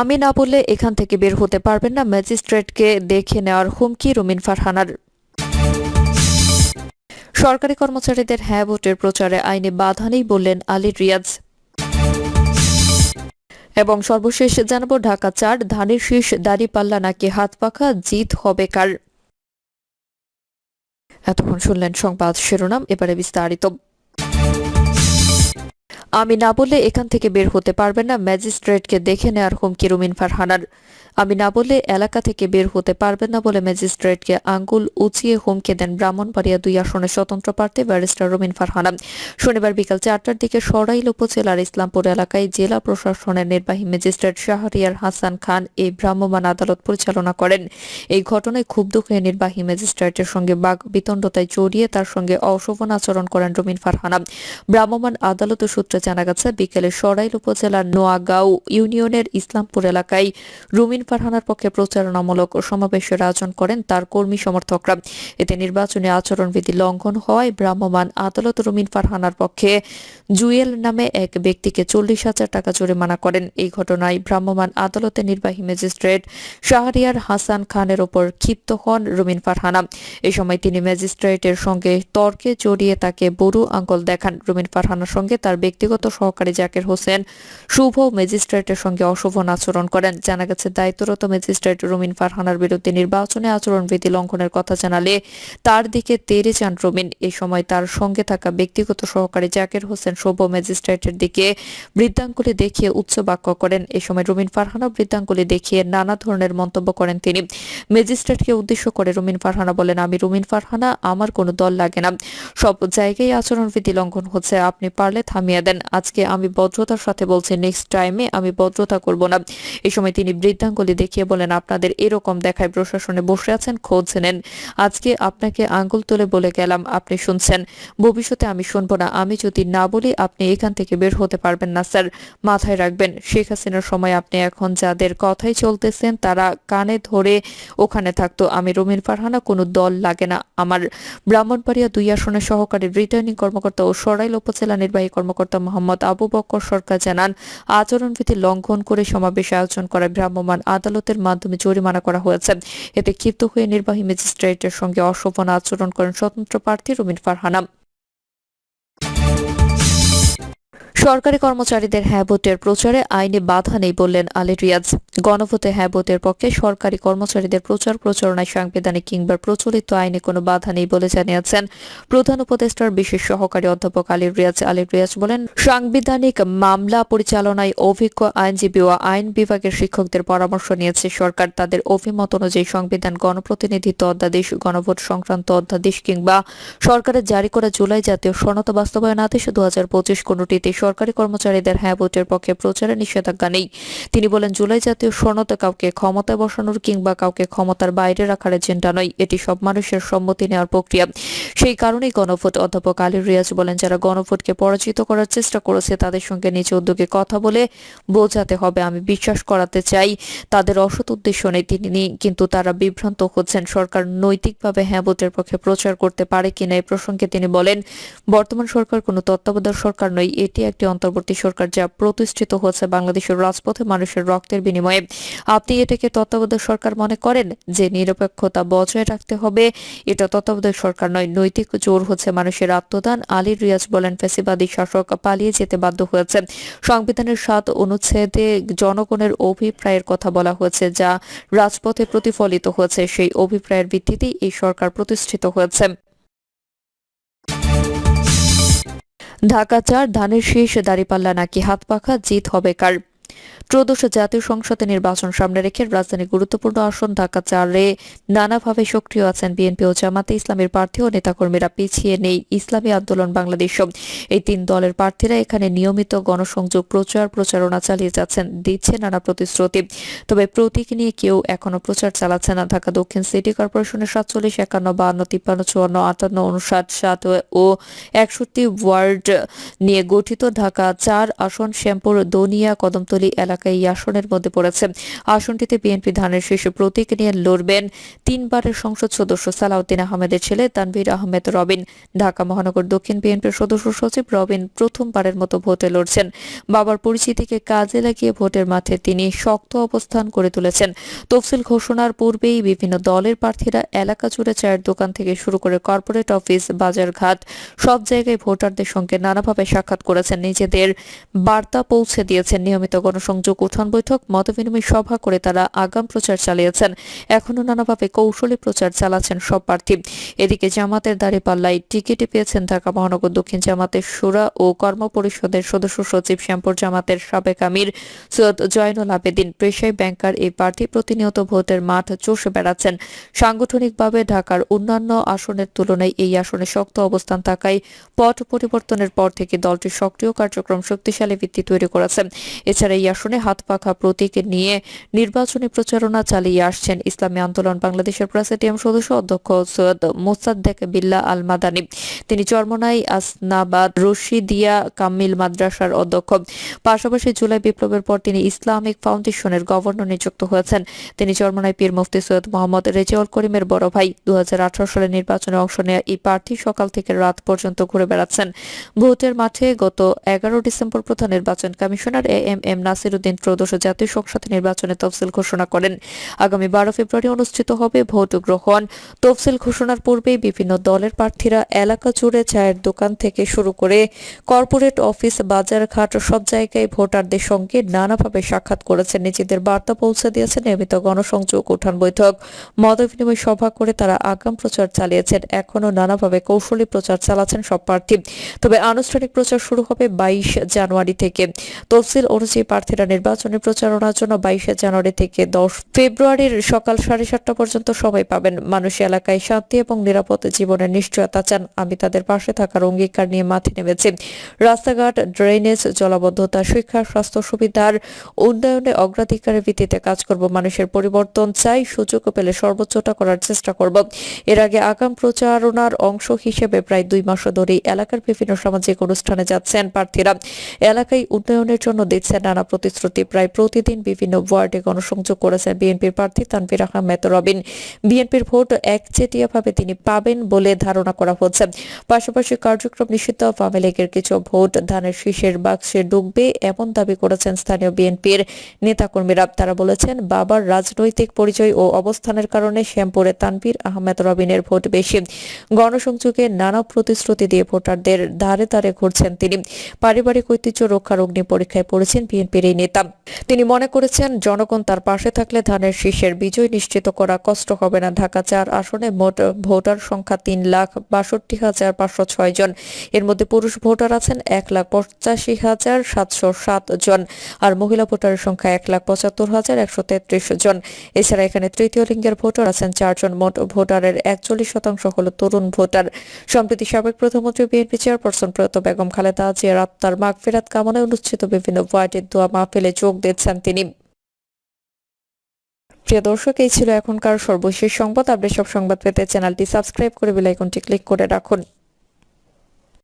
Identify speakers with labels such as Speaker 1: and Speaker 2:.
Speaker 1: আমি না বললে এখান থেকে বের হতে পারবেন না। ম্যাজিস্ট্রেটকে দেখে নেওয়ার হুমকি রুমিন ফারহানার। সরকারি কর্মচারীদের হ্যাঁ ভোটের প্রচারে আইনে বাধা নেই বললেন আলী রিয়াজ। এবং সর্বশেষ জানাব, ঢাকা চার, ধানের শীষ, দাড়িপাল্লা নাকি হাত পাখা, জিত হবে কার? এতক্ষণ শুনলেন সংবাদ শিরোনাম, এবারে বিস্তারিত। আমি না বললে এখান থেকে বের হতে পারবেন না, ম্যাজিস্ট্রেটকে দেখে নেওয়ার হুমকি রুমিন ফারহানার। আমি না বললে এলাকা থেকে বের হতে পারবেন না বলে ম্যাজিস্ট্রেটকে আঙ্গুল উঁচিয়ে হুমকি দেন ব্রাহ্মণবাড়িয়া দুই আসনের স্বতন্ত্র প্রার্থী ব্যারিস্টার রুমিন ফারহানা। শনিবার বিকাল চারটার দিকে সরাইল উপজেলার ইসলামপুর এলাকায় জেলা প্রশাসনের নির্বাহী ম্যাজিস্ট্রেট শাহরিয়ার হাসান খান এই ভ্রাম্যমাণ আদালত পরিচালনা করেন। এই ঘটনায় ক্ষুব্ধ হয়ে নির্বাহী ম্যাজিস্ট্রেটের সঙ্গে বাঘ বিতণ্ডতায় জড়িয়ে তার সঙ্গে অশোভন আচরণ করেন রুমিন ফারহানা। ভ্রাম্যমাণ আদালত সূত্রে জানা গেছে, বিকেলে সরাইল উপজেলার নোয়াগাঁও ইউনিয়নের ইসলামপুর এলাকায় রুমিন ফারহানার পক্ষে প্রচারণামূলক সমাবেশের আয়োজন করেন তার কর্মী সমর্থকরা। এতে নির্বাচনী আচরণবিধি লঙ্ঘন হওয়ায় ভ্রাম্যমাণ আদালত রুমিন ফারহানার পক্ষে জুয়েল নামে এক ব্যক্তিকে চল্লিশ হাজার টাকা জরিমানা করেন। এই ঘটনায় ভ্রাম্যমাণ আদালতের নির্বাহী ম্যাজিস্ট্রেট শাহরিয়ার হাসান খানের ওপর ক্ষিপ্ত হন রুমিন ফারহানা। এই সময় তিনি ম্যাজিস্ট্রেটের সঙ্গে তর্কে জড়িয়ে তাকে বড়ু আঙ্গুল দেখান। রুমিন ফারহানার সঙ্গে তার ব্যক্তিগত সহকারী জাকির হোসেন শুভ ম্যাজিস্ট্রেটের সঙ্গে অশোভন আচরণ করেন। জানা গেছে, দায়িত্বরত ম্যাজিস্ট্রেট রুমিন ফারহানার বিরুদ্ধে নির্বাচনে আচরণবিধি লঙ্ঘনের কথা জানালে তার দিকে তেরে যান রুমিন। এই সময় তার সঙ্গে থাকা ব্যক্তিগত সহকারী জাকির হোসেন শুভ ম্যাজিস্ট্রেটের দিকে বৃদ্ধাঙ্গুলি দেখিয়ে উচ্চ বাক্য করেন। এ সময় রুমিন ফারহানা বৃদ্ধাঙ্গুলি দেখিয়ে নানা ধরনের মন্তব্য করেন তিনি। ম্যাজিস্ট্রেটকে উদ্দেশ্য করে রুমিন ফারহানা বলেন, আমি রুমিন ফারহানা, আমার কোনো দল লাগে না। সব জায়গায় আচরণবিধি লঙ্ঘন হচ্ছে, আপনি পারলে থামিয়ে দেন। আজকে আমি ভদ্রতার সাথে বলছি নেক্সট টাইমে আমি ভদ্রতা করব না। এই সময় তিনি বৃদ্ধাঙ্গুলি দেখিয়ে বলেন, আপনাদের এরকম দেখায় প্রশাসনে বসে আছেন, খোঁজ নেন। আজকে আপনাকে আঙ্গুল তুলে বলে গেলাম, আপনি শুনছেন। ভবিষ্যতে আমি শুনব না, আমি যদি না বলি, আপনি এখান থেকে বের হতে পারবেন না, স্যার। মাথায় রাখবেন, শেখ হাসিনার সময় আপনি এখন যাদের কথাই চলতেছেন, তারা কানে ধরে ওখানে থাকতো। আমি রুমিন ফারহানা, কোনো দল লাগে না। আমার ব্রাহ্মণবাড়িয়া দুই আসনের সহকারী রিটার্নিং কর্মকর্তা ও সরাইল উপজেলা নির্বাহী কর্মকর্তা মোহাম্মদ আবু বক্কর সরকার জানান, আচরণবিধি লঙ্ঘন করে সমাবেশ আয়োজন করা ভ্রাম্যমান আদালতের মাধ্যমে জরিমানা করা হয়েছে। এতে ক্ষিপ্ত হয়ে নির্বাহী ম্যাজিস্ট্রেটের সঙ্গে অশোভন আচরণ করেন স্বতন্ত্র প্রার্থী রুমিন ফারহানা। সরকারি কর্মচারীদের হ্যাঁ ভোটের প্রচারে আইনে বাধা নেই বললেন আলী রিয়াজ। গণভোটে হ্যাঁ ভোটের পক্ষে সরকারি কর্মচারীদের প্রচার প্রচারণায় সাংবিধানিক কিংবা প্রচলিত আইনে কোনো বাধা নেই বলে জানিয়েছেন প্রধান উপদেষ্টার বিশেষ সহকারী অধ্যাপক আলী রিয়াজ। আলী রিয়াজ বলেন, সাংবিধানিক মামলা পরিচালনায় অভিজ্ঞ আইনজীবী ও আইন বিভাগের শিক্ষকদের পরামর্শ নিয়েছে সরকার। তাদের অভিমত অনুযায়ী সংবিধান গণপ্রতিনিধিত্ব অধ্যাদেশ, গণভোট সংক্রান্ত অধ্যাদেশ কিংবা সরকারের জারি করা জুলাই জাতীয় সনদ বাস্তবায়ন আদেশ দু হাজার পঁচিশ কোনটিতে সরকারি কর্মচারীদের হ্যাঁ ভোটের পক্ষে প্রচারে নিষেধাজ্ঞা নেই। তিনি বলেন, জুলাই জাতীয় সনদ কাউকে ক্ষমতায় বসানোর কিংবা কাউকে ক্ষমতার বাইরে রাখার এজেন্ডা নয়, এটি সব মানুষের সম্মতি নেওয়ার প্রক্রিয়া। সেই কারণেই গণভোট অধ্যাপক আলী রিয়াজ বলেন, যারা গণভোটকে পরাজিত করার চেষ্টা করেছে, তাদের সঙ্গে নিজ উদ্যোগে কথা বলে বোঝাতে হবে। আমি বিশ্বাস করাতে চাই, তাদের অসৎ উদ্দেশ্য নেই। তিনি কিন্তু তারা বিভ্রান্ত হচ্ছেন। সরকার নৈতিকভাবে হ্যাঁ ভোটের পক্ষে প্রচার করতে পারে কিনা এই প্রসঙ্গে তিনি বলেন, বর্তমান সরকার কোনো তত্ত্বাবধায়ক সরকার নয়, এটি একটি অন্তর্বর্তী সরকার যা প্রতিষ্ঠিত হচ্ছে বাংলাদেশের রাজপথে মানুষের রক্তের বিনিময়ে। আপনি এটাকে তত্ত্বাবধায়ক সরকার মনে করেন যে নিরপেক্ষতা বজায় রাখতে হবে? এটা তত্ত্বাবধায়ক সরকার নয়, নৈতিক জোর হচ্ছে মানুষের আত্মদান। আলী রিয়াজ বলেন, ফেসিবাদী শাসক পালিয়ে যেতে বাধ্য হয়েছে। সংবিধানের সাত অনুচ্ছেদে জনগণের অভিপ্রায়ের কথা বলা হয়েছে, যা রাজপথে প্রতিফলিত হয়েছে। সেই অভিপ্রায়ের ভিত্তিতেই এই সরকার প্রতিষ্ঠিত হয়েছে। ঢাকা চার ধানের শীর্ষ দাঁড়িপাল্লা নাকি হাত পাখা জিত হবে কার? ত্রয়োদশ জাতীয় সংসদে নির্বাচন সামনে রেখে রাজধানীর গুরুত্বপূর্ণ আসন ঢাকা চারে নানাভাবে সক্রিয় আছেন বিএনপি ও জামাতে ইসলামের প্রার্থী ও নেতাকর্মীরা। পিছিয়ে নেই ইসলামী আন্দোলন বাংলাদেশ। এই তিন দলের প্রার্থীরা এখানে নিয়মিত গণসংযোগ প্রচার প্রচারণা চালিয়ে যাচ্ছেন, দিচ্ছে নানা প্রতিশ্রুতি। তবে প্রতীক নিয়ে কেউ এখনও প্রচার চালাচ্ছে না। ঢাকা দক্ষিণ সিটি কর্পোরেশনের সাতচল্লিশ, একান্ন বাহান্ন তিপ্পান্ন, চুয়ান্ন, আটান্ন, উনষাট সাত ও একষট্টি ওয়ার্ড নিয়ে গঠিত ঢাকা চার আসন শ্যামপুর, দনিয়া, কদমতলী মহাখালী এলাকায় এই আসনের মধ্যে পড়েছে। আসনটিতে বিএনপি ধানের শীর্ষ প্রতীক নিয়ে লড়বেন তিনবারের সংসদ সদস্য সালাউদ্দিন আহমেদের ছেলে তানভীর আহমেদ রবিন। ঢাকা মহানগর দক্ষিণ বিএনপির সদস্য সচিব রবিন প্রথমবারের মতো ভোটে লড়ছেন। বাবার পরিচিতিকে কাজে লাগিয়ে ভোটের মাঠে তিনি শক্ত অবস্থান করে তুলেছেন। তফসিল ঘোষণার পূর্বেই বিভিন্ন দলের প্রার্থীরা এলাকা জুড়ে চায়ের দোকান থেকে শুরু করে কর্পোরেট অফিস, বাজারঘাট, সব জায়গায় ভোটারদের সঙ্গে নানাভাবে সাক্ষাৎ করেছেন নিজেদের। বার্তা পৌঁছে দিয়েছেন নিয়মিত গণসংযোগ উঠান বৈঠক, মতবিনিময় সভা করে তারা আগাম প্রচার চালিয়েছেন। এখনও নানাভাবে কৌশলী প্রচার চালাচ্ছেন সব প্রার্থী। এদিকে জামাতের দাঁড়িপাল্লায় টিকিটে পেয়েছেন ঢাকা মহানগর দক্ষিণ জামাতের সুরা ও কর্মপরিষদের সদস্য সচিব শ্যামপুর জামাতের সাবেক আমির সৈয়দ জয়নুল আবেদিন। পেশায় ব্যাংকার এই প্রার্থী প্রতিনিয়ত ভোটের মাঠ চষে বেড়াচ্ছেন। সাংগঠনিকভাবে ঢাকার অন্যান্য আসনের তুলনায় এই আসনে শক্ত অবস্থান থাকায় পট পরিবর্তনের পর থেকে দলটি সক্রিয় কার্যক্রম শক্তিশালী ভিত্তি তৈরি করেছে। এছাড়া এই আসনে হাত পাখা প্রতীক নিয়ে নির্বাচনী প্রচারণা চালিয়ে আসছেন ইসলামী আন্দোলন বাংলাদেশের প্রেসিডিয়াম সদস্য অধ্যক্ষ সৈয়দ মোসাদ্দেক বিল্লাহ আল মাদানী তিনি চরমনাই আসনাবাদ, রশিদিয়া কামিল মাদ্রাসার অধ্যক্ষ। পাশাপাশি জুলাই বিপ্লবের পর তিনি ইসলামিক ফাউন্ডেশনের গভর্নর নিযুক্ত হয়েছেন। তিনি চরমনাই পীর মুফতি সৈয়দ মোহাম্মদ রেজিউল করিমের বড় ভাই। দু সালে নির্বাচনে অংশ নেওয়া এই প্রার্থী সকাল থেকে রাত পর্যন্ত ঘুরে বেড়াচ্ছেন। ভোটের মাঠে গত এগারো ডিসেম্বর প্রধান নির্বাচন commissioner A M M Nasiruddin ত্রয়োদশ জাতীয় সংসদ নির্বাচনে তফসিল ঘোষণা করেন। আগামী বারো ফেব্রুয়ারি অনুষ্ঠিত হবে ভোট গ্রহণ তফসিল ঘোষণার পূর্বেই বিভিন্ন দলের প্রার্থীরা এলাকা জুড়ে চায়ের দোকান থেকে শুরু করে কর্পোরেট অফিস, বাজারঘাট সব জায়গায় ভোটারদের সঙ্গে নানাভাবে সাক্ষাৎ করেছেন। নিজেদের বার্তা পৌঁছে দিয়েছেন নিয়মিত গণসংযোগ উঠান বৈঠক। মতবিনিময় সভা করে তারা আগাম প্রচার চালিয়েছেন। এখনও নানাভাবে কৌশলী প্রচার চালাচ্ছেন সব প্রার্থী। তবে আনুষ্ঠানিক প্রচার শুরু হবে বাইশ জানুয়ারি থেকে। তফসিল অনুযায়ী প্রার্থীরা নির্বাচনী প্রচারণার জন্য বাইশে জানুয়ারি থেকে দশ ফেব্রুয়ারির সকাল সাড়ে সাতটা পর্যন্ত সময় পাবেন। মানুষ এলাকায় শান্তি এবং নিরাপদ জীবনের নিশ্চয়তা চান। আমি তাদের পাশে থাকার অঙ্গীকার নিয়ে মাঠে নেমেছি। রাস্তাঘাট, ড্রেনেজ, জলাবদ্ধতা, শিক্ষা, স্বাস্থ্য সুবিধার উন্নয়নে অগ্রাধিকারের ভিত্তিতে কাজ করব। মানুষের পরিবর্তন চাই, সুযোগ পেলে সর্বোচ্চটা করার চেষ্টা করব। এর আগে আগাম প্রচারণার অংশ হিসেবে প্রায় দুই মাস ধরেই এলাকার বিভিন্ন সামাজিক অনুষ্ঠানে যাচ্ছেন প্রার্থীরা। এলাকায় উন্নয়নের জন্য দিচ্ছেন নানা প্রতিশ্রুতি প্রায় প্রতিদিন বিভিন্ন ওয়ার্ডে গণসংযোগ করেছেন বিএনপির প্রার্থী তানভীর আহমেদ রবিন। বিএনপির ভোট একচেটিয়াভাবে তিনি পাবেন বলে ধারণা করা হচ্ছে। পাশাপাশি কার্যক্রম নিষিদ্ধ, আওয়ামী লীগের কিছু ভোট ধানের শীষের বাক্সে ডুববে এমন দাবি করেছেন স্থানীয় বিএনপির নেতাকর্মীরা। তারা বলেছেন, বাবার রাজনৈতিক পরিচয় ও অবস্থানের কারণে শ্যামপুরে তানভীর আহমেদ রবিনের ভোট বেশি। গণসংযোগে নানা প্রতিশ্রুতি দিয়ে ভোটারদের ধারে ধারে ঘুরছেন তিনি। পারিবারিক ঐতিহ্য রক্ষার অগ্নি পরীক্ষায় পড়েছেন বিএনপির এই নেতা তিনি মনে করেছেন, জনগণ তার পাশে থাকলে ধানের শীষের বিজয় নিশ্চিত করা কষ্ট হবে না। ঢাকা চার আসনে মোট ভোটার সংখ্যা তিন লাখ বাষট্টি হাজার পাঁচশো ছয় জন। এর মধ্যে পুরুষ ভোটার আছেন এক লাখ পঁচাশি হাজার সাতশো সাত জন আর মহিলা ভোটারের সংখ্যা এক লাখ পঁচাত্তর হাজার একশো তেত্রিশ জন। এছাড়া এখানে তৃতীয় লিঙ্গের ভোটার আছেন চারজন, মোট ভোটারের একচল্লিশ শতাংশ হল তরুণ ভোটার। সম্প্রতি সাবেক প্রধানমন্ত্রী, বিএনপি চেয়ারপারসন প্রয়াত বেগম খালেদা জিয়ার আত্মার মাগফিরাত কামনায় অনুষ্ঠিত বিভিন্ন ওয়ার্ডের দোয়া মাহফিলে যোগ দিচ্ছেন তিনি। প্রিয় দর্শক, এই ছিল এখনকার সর্বশেষ সংবাদ। আপনি সব সংবাদ পেতে চ্যানেলটি সাবস্ক্রাইব করে বেল আইকনটি ক্লিক করে রাখুন।